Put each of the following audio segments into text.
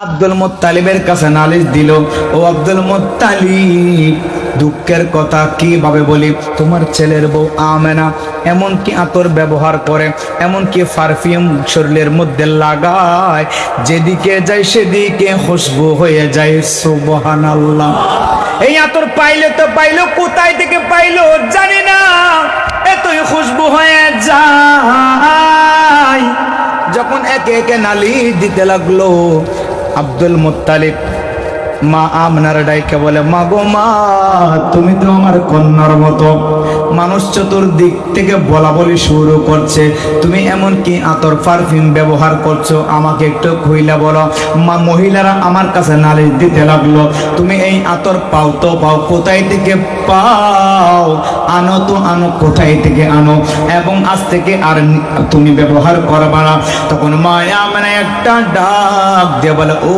আব্দুল মোত্তালিবের কাছে নালিশ দিল, ও আব্দুল মোত্তালিব, দুঃখের কথা কীভাবে বলি? তোমার ছেলের বউ আমেনা এমন কি আতর ব্যবহার করে এমন কি পারফিউম শরীরের মধ্যে লাগায়। যেদিকে যায় সেদিকে খুশবু হয়ে যায়, সুবহানাল্লাহ। এই আতর পাইলে তো পাইলো, কোথায় থেকে পাইলো জানি না। এতই খুশবু হয়ে যায়। যখন একে একে নালি দিতে লাগল আব্দুল মুত্তালিব। মা আমনার ডাইকে বলে, মা গো মা, তুমি তো আমার কন্যার মতো। মানুষ চতুর্দিক থেকে বলা বলি শুরু করছে। তুমি এমন কি আতর পারফিউম ব্যবহার করছ? আমাকে একটু খুইলা বলো। মা মহিলারা আমার কাছে নালিশ দিতে লাগল, তুমি এই আতর পাও তো পাও, কোথায় থেকে পাও? আনো তো আনো, কোথায় থেকে আনো? এবং আজ থেকে আর তুমি ব্যবহার করবা না। তখন মায়া মানে একটা ডাক দিয়ে বলে, ও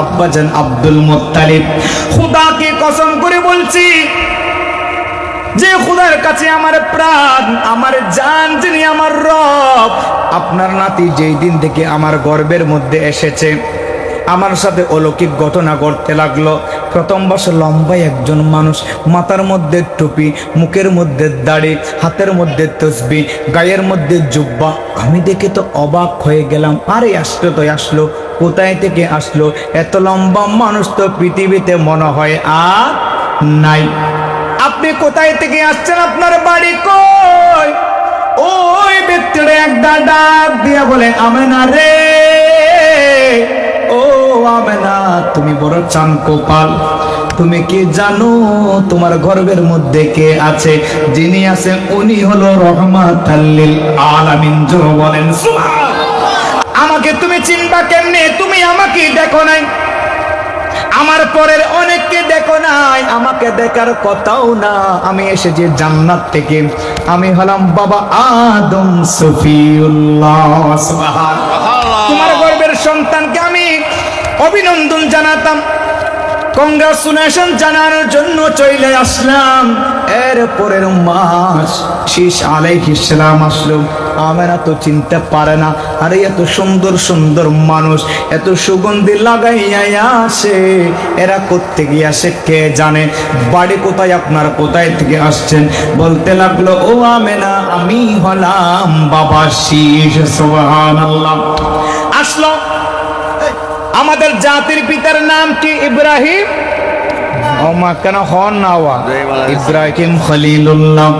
আব্বাজান আব্দুল মোত্তালিব খুদাকে কসম করে বলছি, যে খুদার কাছে আমার প্রাণ, আমার জান, যিনি আমার রব, আপনার নাতি যেই দিন থেকে আমার গর্বের মধ্যে এসেছে, আমার সাথে অলৌকিক ঘটনা ঘটতে লাগল। প্রথম বছর লম্বাই একজন মানুষ, মাথার মধ্যে টুপি, মুখের মধ্যে দাড়ি, হাতের মধ্যে তসবি, গায়ের মধ্যে জুব্বা। আমি দেখে তো অবাক হয়ে গেলাম, আরে আসলো তো আসলো। কোথায় থেকে আসলো? এত লম্বা মানুষ তো পৃথিবীতে মনে হয় আর নাই। আপনি কোথায় থেকে আসছেন? আপনার বাড়ি কই? ওই ব্যক্তিটা একটা ডাক দিয়া বলে, আমেনা রে। ও আমেনা, তুমি বড় চান কোপাল তুমি কি জানো তোমার গর্বের মধ্যে কে আছে? যিনি আছেন উনি হলো রহমাত আলামিন। জোর বলেন, সুবহান। আমাকে তুমি চিনবা কেমনে? তুমি আমাকে দেখো নাই। আমার পরের অনেককে দেখো নাই। আমাকে দেখার কথাও না। আমি এসেছি জান্নাত থেকে। আমি হলাম বাবা আদম সফিউল্লাহ। সুবহানাল্লাহ। তোমার গর্বের সন্তানকে আমি অভিনন্দন জানাতাম। কংগ্রাচুলেশন জানানোর জন্য চলে আসলাম। এর পরের মাস শীষ আলাইহিসসালাম আসলো। আমরা তো চিনতে পারে না। আরে এত সুন্দর সুন্দর মানুষ এত সুগন্ধি লাগাইয়া আসে। এরা কোত্থেকে গিয়ে আসে কে জানে? বাড়ি কোথায় আপনার কোথায় থেকে আসছেন? বলতে লাগল ও আমেনা আমি হলাম বাবা শীষ আসলো। আমাদের জাতির পিতার নাম কি? ইব্রাহিম? কেন হন নাওয়া ইব্রাহিম খলিলুল্লাহ।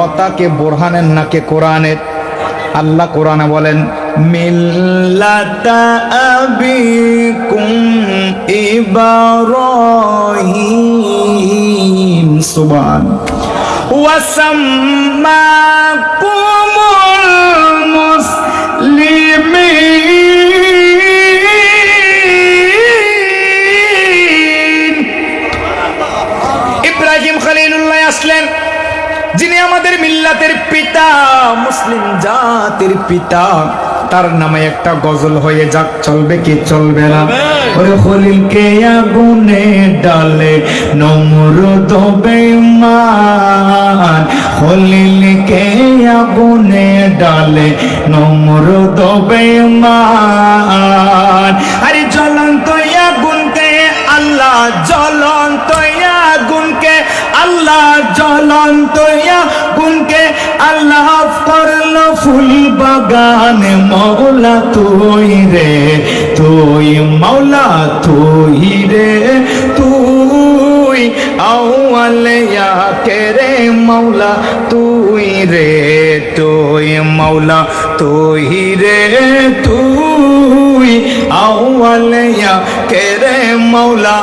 কথাকে বোরহানের নাকে কোরআনের? আল্লাহ কোরআনে বলেন মিল্লাতা আবিকুম ইব্রাহিম সুবহান। ওয়াসাম্মাকুমুল মুসলিমিন। ইব্রাহিম খলিলুল্লাহ আসলেন। যিনি আমাদের মিল্লাতের পিতা, মুসলিম জাতির পিতা, তার নামে একটা গজল হয়ে যাক, চলবে কি চলবে না? ওরে খলিলকে আগুনে ডালে নমরুদ বেমান খলিলকে আগুনে ডালে নমরুদ বেমান আরে জ্বলন্ত আগুনকে আল্লাহ আগুনকে আল্লাহ জ্বলন্ত আগুনকে আল্লাহ করল ফুল বাগান। মৌলা তুই রে, তুই মৌলা তুই রে, তুই আউয়ালিয়া কে রে মৌলা তুই রে, তুই মৌলা তুই রে, তুই আউয়ালিয়া কে রে মৌলা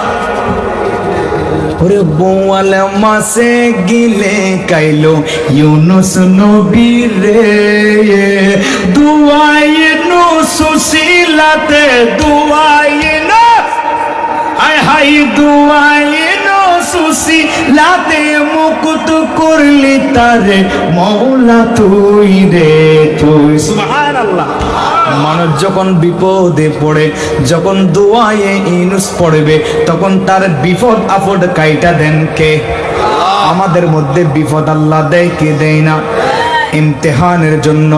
বোয়াল মাসে গিলে কাইলো ইউনুস নবী রে দুয়াই নু সুশীলাতে, দুয়াই না হাই হাই দুয়াই নু সুশীলাতে মুকুত করলি তারে মৌলা তুই রে, তুই। সুবহানাল্লাহ। মানুষ যখন বিপদে পড়ে যখন দোয়ায়ে ইনুস পড়বে তখন তার বিপদ আপদ কাইটা দেন কে? আমাদের মধ্যে বিপদ আল্লাহ দেয় কে দেয় না? ইমতেহানের জন্য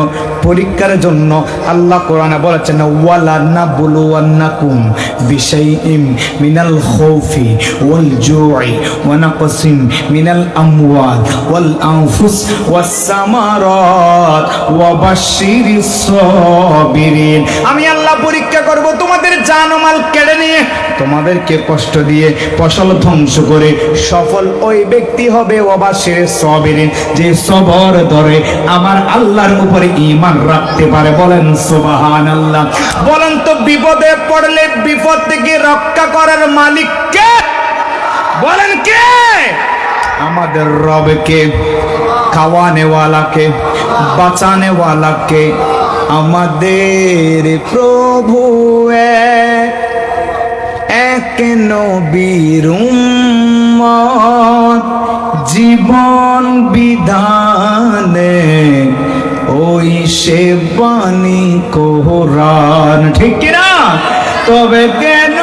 পরীক্ষার জন্য আল্লাহ কোরআনে বলেছেন ওয়ালা না বলু বিশাইইম মিনাল খৌফি ওয়াল জুই ওয়া নাকসিম মিনাল আমওয়াল ওয়াল আনফুস ওয়া বাশশিরিস সাবিরিন। আমি আল্লাহ পরীক্ষা করব, তোমাদের জানমাল কেড়ে নিয়ে, তোমাদেরকে কষ্ট দিয়ে ফসল ধ্বংস করে সফল ওই ব্যক্তি হবে ওবাসির সবিরিন, যে সবর ধরে আমার আল্লাহর উপরে ঈমান রাখতে পারে, বলেন সুবহান আল্লাহ বলেন তো বিপদে পড়লে বিপদ থেকে রক্ষা করার মালিক কে? বলেন কে? আমাদের রবকে, খাওয়ানেওয়ালাকে, বাঁচানেওয়ালাকে, আমাদের প্রভু এক নবীর জীবন বিধানে ওই সে বাণী কোরআন ঠিক কিনা? তবে কেন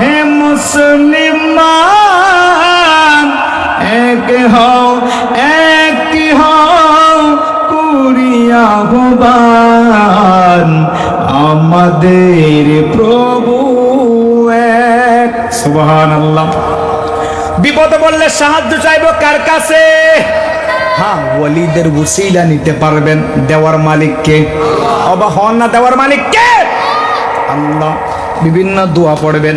হে মুসলিমান, এক হও এক হও, কুরিয়া আমাদের প্রভু এক। সুবহান আল্লাহ বিপদে বললে সাহায্য চাইব কার কাছে? হ্যাঁ ওয়ালিদের উসিলা নিতে পারবেন দেওয়ার মালিককে। অবা হন না দেওয়ার মালিককে? আল্লাহ বিভিন্ন দোয়া পড়বেন।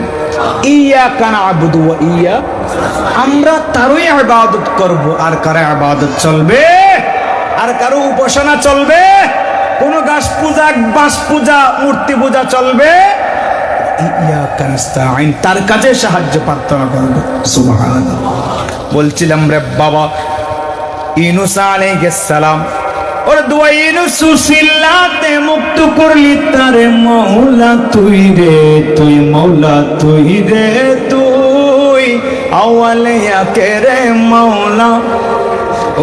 ইয়া কানা আবুদু ইয়া। আমরা তারই আবাদত করব, আর কারে ইবাদত চলবে? আর কারও উপাসনা চলবে? কোন গাছ পূজা বাস পূজা, মূর্তি পূজা চলবে? তার কাছে সাহায্য প্রার্থনা করব। বলছিলাম রে বাবা ইনুস ওর দোয়া, ইনুস সিল্লাতে মুক্ত করলি তারে মৌলা তুই রে, তুই মৌলা তুই রে, তুই আওয়ালিয়া কে রে মৌলা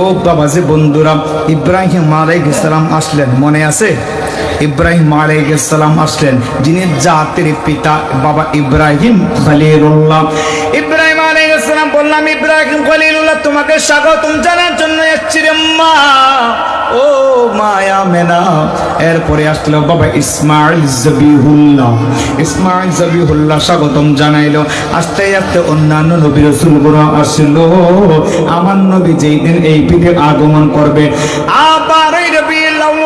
ও বাবাজি বন্ধুরা, ইব্রাহিম আলাইহিস সালাম আসলেন, মনে আছে? ইব্রাহিম আলাইহিস সালাম আসলেন, যিনি জাতির পিতা, বাবা ইব্রাহিম খলিলুল্লাহ। ইব্রাহিম সালাম বললাম, ইব্রাহিম খলিলুল্লাহ, তোমাকে স্বাগতম জানার জন্য এসেছি রে মা ও মায়া মেনা। এরপরে আসলো বাবা ইসমাইল জবিহুল্লাহ। ইসমাইল জবিহুল্লাহ স্বাগতম জানাইলো। আস্তে আস্তে অন্যান্য নবী রসুলগুলো আসলো। আমার নবী যেই দিন এই পীঠে আগমন করবে। আবার এই রবিউল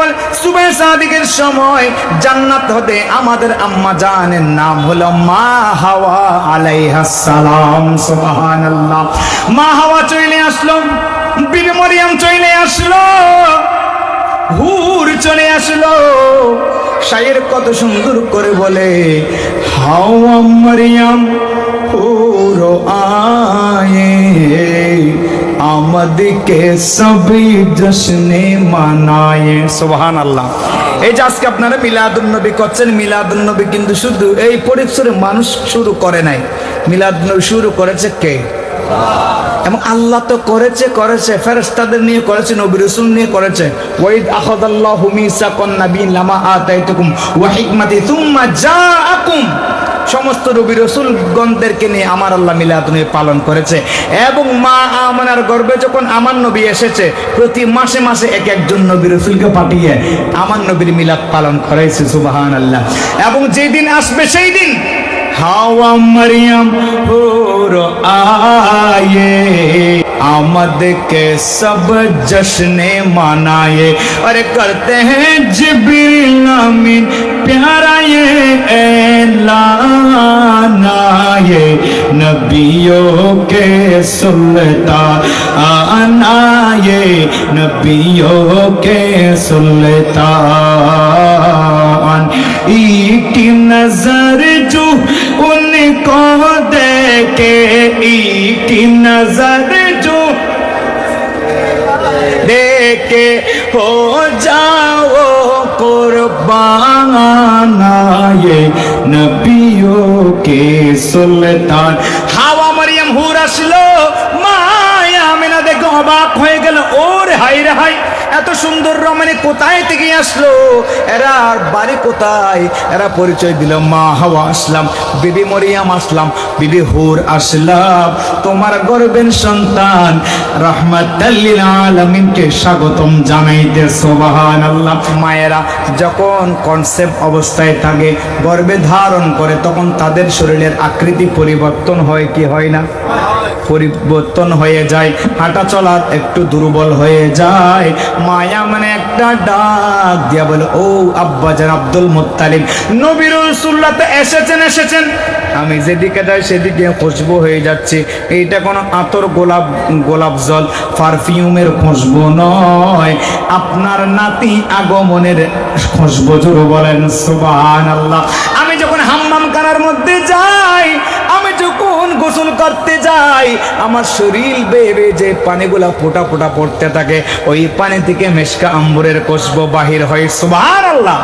আউয়াল সুবে সাদিকের সময় জান্নাত হতে আমাদের আম্মা জানের নাম হলো মা হাওয়া আলাইহাস সালাম, সুবহানাল্লাহ। মা হাওয়া চলে আসলো, বিবি মরিয়ম চলে আসলো, হুর চলে আসলো। শায়ের কত সুন্দর করে বলে, হাওয়া মরিয়ম, হুর আয়ে আমাদেরকে সবই জশ্নে মানায়ে। সুবহান আল্লাহ এই যে আজকে আপনারা মিলাদুন নবী করছেন, মিলাদুন নবী কিন্তু শুধু এই পরিসরে মানুষ শুরু করে নাই। মিলাদুন নবী শুরু করেছে কে? এবং আল্লাহ তো করেছে করেছে, ফেরেশতাদের নিয়ে করেছে, নবী রাসূল নিয়ে করেছে। ওয়াইদ আখাদাল্লাহু মিসাকান নাবিয়্যিন লামা আতাইতুকুম ওয়া হিকমাতি সুম্মা জাআকুম। সমস্ত নবী রসুলগণদেরকে নিয়ে আমার আল্লাহ মিলাদ নিয়ে পালন করেছে। এবং মা আমানার গর্বে যখন আমার নবী এসেছে, প্রতি মাসে মাসে এক একজন নবী রসুলকে পাঠিয়ে আমার নবীর মিলাদ পালন করাইছে সুবাহান আল্লাহ এবং যেদিন আসবে সেই দিন হাওয়া মরিয়ম হোর আয়ে आमद के सब जश्ने मनाए और करते हैं जिब्रील अमीन प्यारा ये ऐलाना ये नबियों के सुल्तान आना ये नबियों के सुल्तान की नजर जो उनको देखे की नजर जो देके हो जाओ कुर्बाना ये नबियों के सुल्तान হাওয়া মারিয়াম হুর আসলো মায়া আমিনা দেখে অবাক হয়ে গেল ওর হাই রে হাই এত সুন্দর রমণী কোথায় থেকে আসলো? এরা আর বাড়ি কোথায়? এরা পরিচয় দিল, মা হাওয়া আসলাম, বিবি মরিয়াম আসলাম, বিবি হুর আসলাম, তোমার গর্বের সন্তান রহমাতাল্লিল আলামিনকে স্বাগতম জানাইতে, সুবহানাল্লাহ। মায়েরা যখন কনসেপ্ট অবস্থায় থাকে, গর্বে ধারণ করে, তখন তাদের শরীরের আকৃতি পরিবর্তন হয় কি হয় না? পরিবর্তন হয়ে যায়। হাঁটা চলা একটু দুর্বল হয়ে যায়। মায়া মানে একটা ডাক দিয়া বলে, ও আব্বাজান আব্দুল মুত্তালিব নবীর রসুল্লাহ তো এসেছেন এসেছেন। আমি যেদিকে যাই সেদিকে খুশবু হয়ে যাচ্ছে। এইটা কোনো আতর গোলাপ গোলাপ জল, পারফিউমের খুশবু নয়। আপনার নাতি আগমনের খুশবু জোর বলেন আল্লাহ আমি যখন হাম্মাম কানার মধ্যে যাই, আমি যখন গোসল করতে যাই আমার শরীর বেয়ে যে পানিগুলা ফোটা ফোটা পড়তে থাকে, ওই পানি থেকে মেশকা আম্বুরের কষব বাহির হয়। সুবাহান আল্লাহ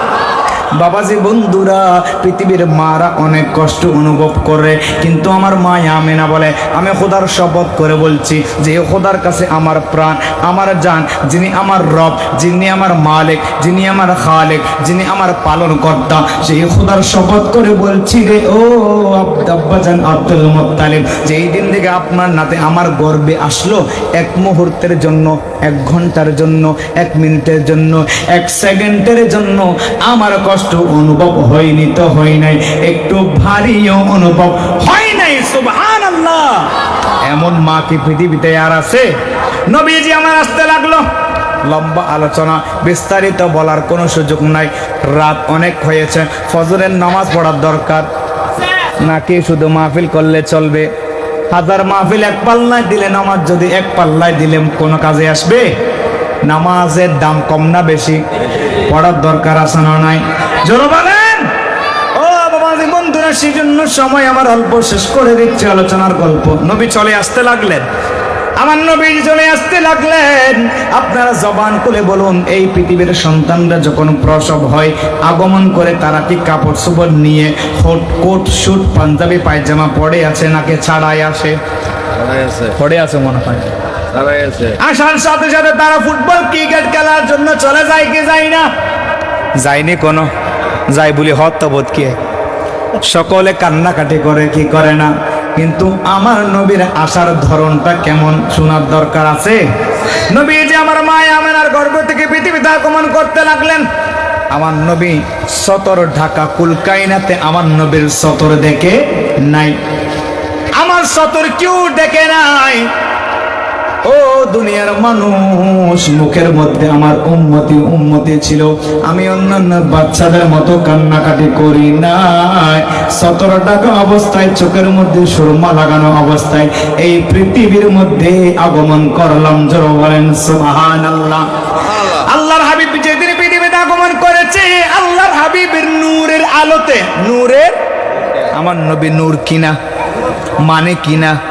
বাবাজি বন্ধুরা, পৃথিবীর মারা অনেক কষ্ট অনুভব করে, কিন্তু আমার মা আমেনা বলে, আমি খোদার শপথ করে বলছি যে খোদার কাছে আমার প্রাণ, আমার জান, যিনি আমার রব, যিনি আমার মালিক, যিনি আমার খালেক, যিনি আমার পালন কর্তা সেই খোদার শপথ করে বলছি রে ও আব্বাজান আব্দুল মুত্তালিব, যে, এই দিন থেকে আপনার নাতে আমার গর্বে আসলো এক মুহূর্তের জন্য, এক ঘণ্টার জন্য, এক মিনিটের জন্য, এক সেকেন্ডের জন্য, আমার কষ্ট অনুভব হয়নি তো হয় নাই। একটু ভারীও অনুভব হয় নাই সুবহান আল্লাহ এমন মা কি পৃথিবীতে আর আছে? নবীজি আমার আসতে লাগল। লম্বা আলোচনা, বিস্তারিত বলার কোনো সুযোগ নাই। রাত অনেক হয়েছে, ফজরের নামাজ পড়ার দরকার। নাকি শুধু মাহফিল করলে চলবে? হাজার মাহফিল এক পাল্লায় দিলে, নামাজ যদি এক পাল্লায় দিলে কোনো কাজে আসবে? নামাজের দাম কম না বেশি? পড়ার দরকার আছে না নাই? জোর বলেন। ও বাবাজি বন্ধুরা সেই জন্য সময় আমার অল্প শেষ করে দিচ্ছে আলোচনার গল্প। নবী চলে আসতে লাগলেন। আমার নবী চলে আসতে লাগলেন। আপনারা জবান খুলে বলুন এই পৃথিবীর সন্তানরা যখন প্রসব হয় আগমন করে তারা কি কাপড় চোপড় নিয়ে হট কোট শুট পাঞ্জাবি পায়জামা পরে আছে নাকি ছাড়াই আসে? তারাই আছে। পড়ে আছে মনে হয়। আসার সাথে সাথে তারা ফুটবল ক্রিকেট খেলার জন্য চলে যায় কি যায় না? যায়নি কোনো। যাই বলি হত্যবোধ কি? সকলে কান্নাকাটি করে কি করে না? কিন্তু আমার নবীর আসার ধরনটা কেমন শোনার দরকার আছে? নবী যে আমার মায় আমেনার গর্ভ থেকে পৃথিবীতে আগমন করতে লাগলেন। আমার নবী সতর ঢাকা কুলকাইনাতে আমার নবীর সতর দেখে নাই। আমার সতর কেউ দেখে নাই। ও দুনিয়ার মানুষ মুখের মধ্যে আমার উন্মতি উন্মতি ছিল। আমি অন্যান্য বাচ্চাদের মতো কান্নাকাটি করি নাই। সতেরো টাকা অবস্থায় চোখের মধ্যে সুরমা লাগানো অবস্থায় এই পৃথিবীর মধ্যে আগমন করলাম জোর বলেন সুবহান আল্লাহ আল্লাহর হাবিব যেদিন পৃথিবীতে আগমন করেছে আল্লাহর হাবিবের নূরের আলোতে। নূরের? আমার নবী নূর কিনা? মানে কিনা?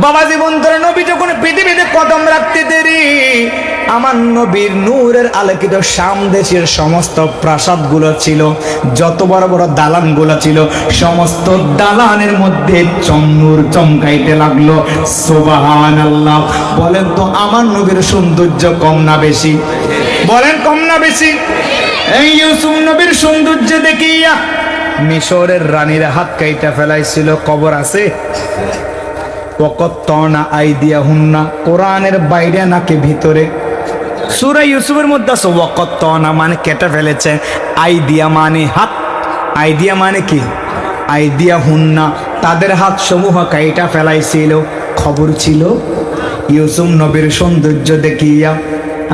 বাবাজি ধরে নবী যখন পৃথিবীতে কদম রাখতে দেরি, আমার নবীর নূরের আলোকিত শাম দেশের সমস্ত প্রাসাদগুলো ছিল, যত বড় বড় দালানগুলো ছিল, সমস্ত দালানের মধ্যে চন্নুর চমকাইতে লাগল সোবাহান আল্লাহ বলেন তো, আমার নবীর সৌন্দর্য কম না বেশি? বলেন, কম না বেশি? এই ইউসুফ নবীর সৌন্দর্য দেখিয়া মিশরের রানীরা হাত কাইটা ফেলাইছিল, কবর আছে? ওকত্তনা আইদিয়া হুন্না কোরআনের বাইরে নাকি ভিতরে? সুরা ইউসুফের মধ্যে আছে ওকত্তনা মানে কেটে ফেলেছে। আইদিয়া মানে হাত। আইডিয়া মানে কি? আইডিয়া হুন্না তাদের হাত সমূহ কাইটা ফেলাইছিল। খবর ছিল ইউসুফ নবীর সৌন্দর্য দেখিয়া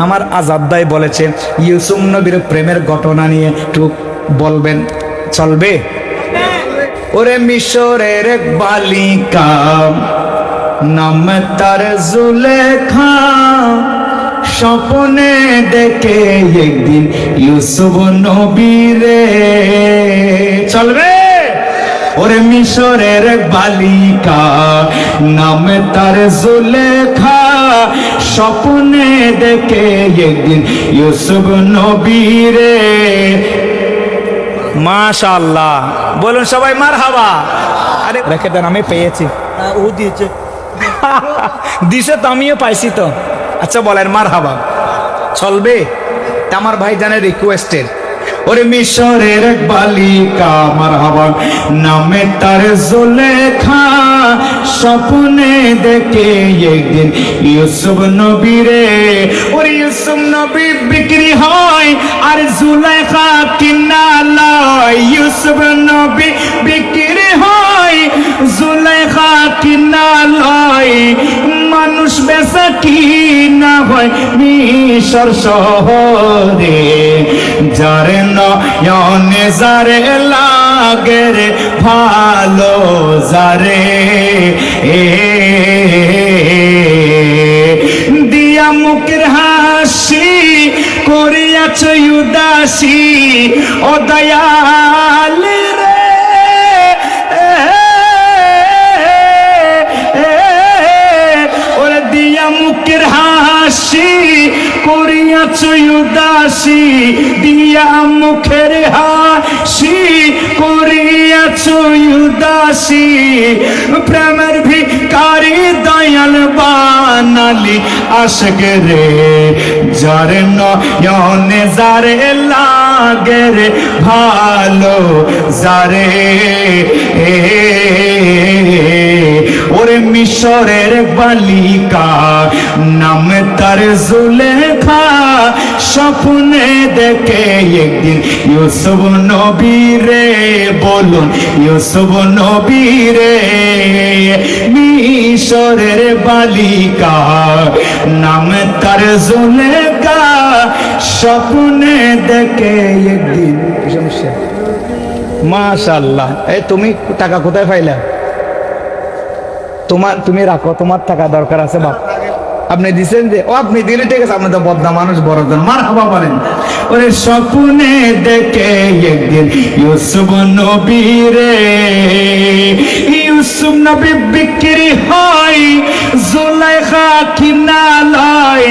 আমার আজাদ্দাই বলেছে ইউসুফ নবীর প্রেমের ঘটনা নিয়ে একটু বলবেন। চলবে? ওরে মিশরের বালিকা নাম তার জুলেখা স্বপ্নে দেখে একদিন ইউসুফ নবীরে। চলবে? ওরে মিশরের বালিকা নাম তার জুলেখা স্বপ্নে দেখে একদিন ইউসুফ নবীরে। মাশাআল্লাহ। বলুন সবাই মার হাবা আরে রেখে দেন আমি পেয়েছি। ও দিয়েছে। দিছে তো, আমিও পাইছি তো। আচ্ছা বলেন মার হাবা চলবে আমার ভাইজানের রিকোয়েস্টের ওরে মিশরের এক বালিকা আমার হাবা নামে তার জোলেখা, স্বপ্নে দেখে একদিন ইউসুফ নবীরে। ওরে ইউসুফ নবী বিক্রি হয় আর জুলেখা কিনা লয়। ইউসুফ নবী কি না হয় মিশর শহরে? যারে নয়নে যারে লাগে রে, ভালো যারে। এ দিয়া মুখের হাসি করিয়াছ উদাসী ও দয়াল। করিয়াছ উদাসী, দিয়া মুখের হাসি করিয়াছ উদাসী। প্রেমের ভিকারি দয়াল বানালি আশক রে, যার নয়নে যারে লাগে রে ভালো, যারে ওরে মিশরের বালিকা, নাম তার জুলেখা, স্বপ্নে দেখে একদিন ইউসুফ নবীরে বলুন, ইউসুফ নবীরে, মিশরের বালিকা, নাম তার জুলেখা, স্বপ্নে দেখে একদিন মাশাল্লাহ এই তুমি টাকা কোথায় পাইলা? তোমার, তুমি রাখো, তোমার টাকা দরকার আছে, বাপ। আপনি দিছেন যে, ও, আপনি দিলে ঠিক আছে, আপনি তো বদনা মানুষ বড়জন মার হাবা বলেন। ওরে স্বপ্নে দেখে একদিন ইউসুফ নবী রে ইউসুফ নবী বিক্রি হয়, জুলাইখা কিনা লয়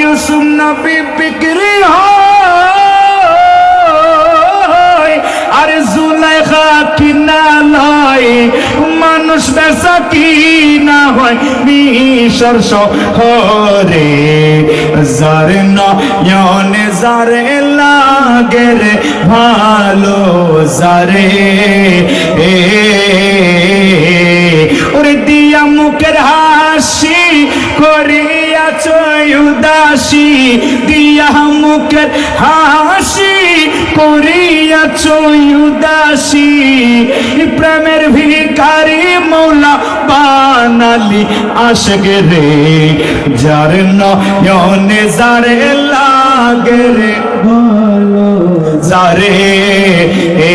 ইউসুফ নবী বিক্রি হয়, আরে জুলাইখা কিনা লয় মানুষ বেচা কি না হয় মিশর শহরে। যার নয়নে, যারে লাগে রে ভালো এ। ওরে দিয়া মুখের হাসি করিয়াছ উদাসী। দিয়া মুখের হাসি করিয়াছ উদাসী। প্রেমের ভিকারি মৌলা বানালি আশক রে যার নয়নে যারে লাগে রে ভালো যারে এ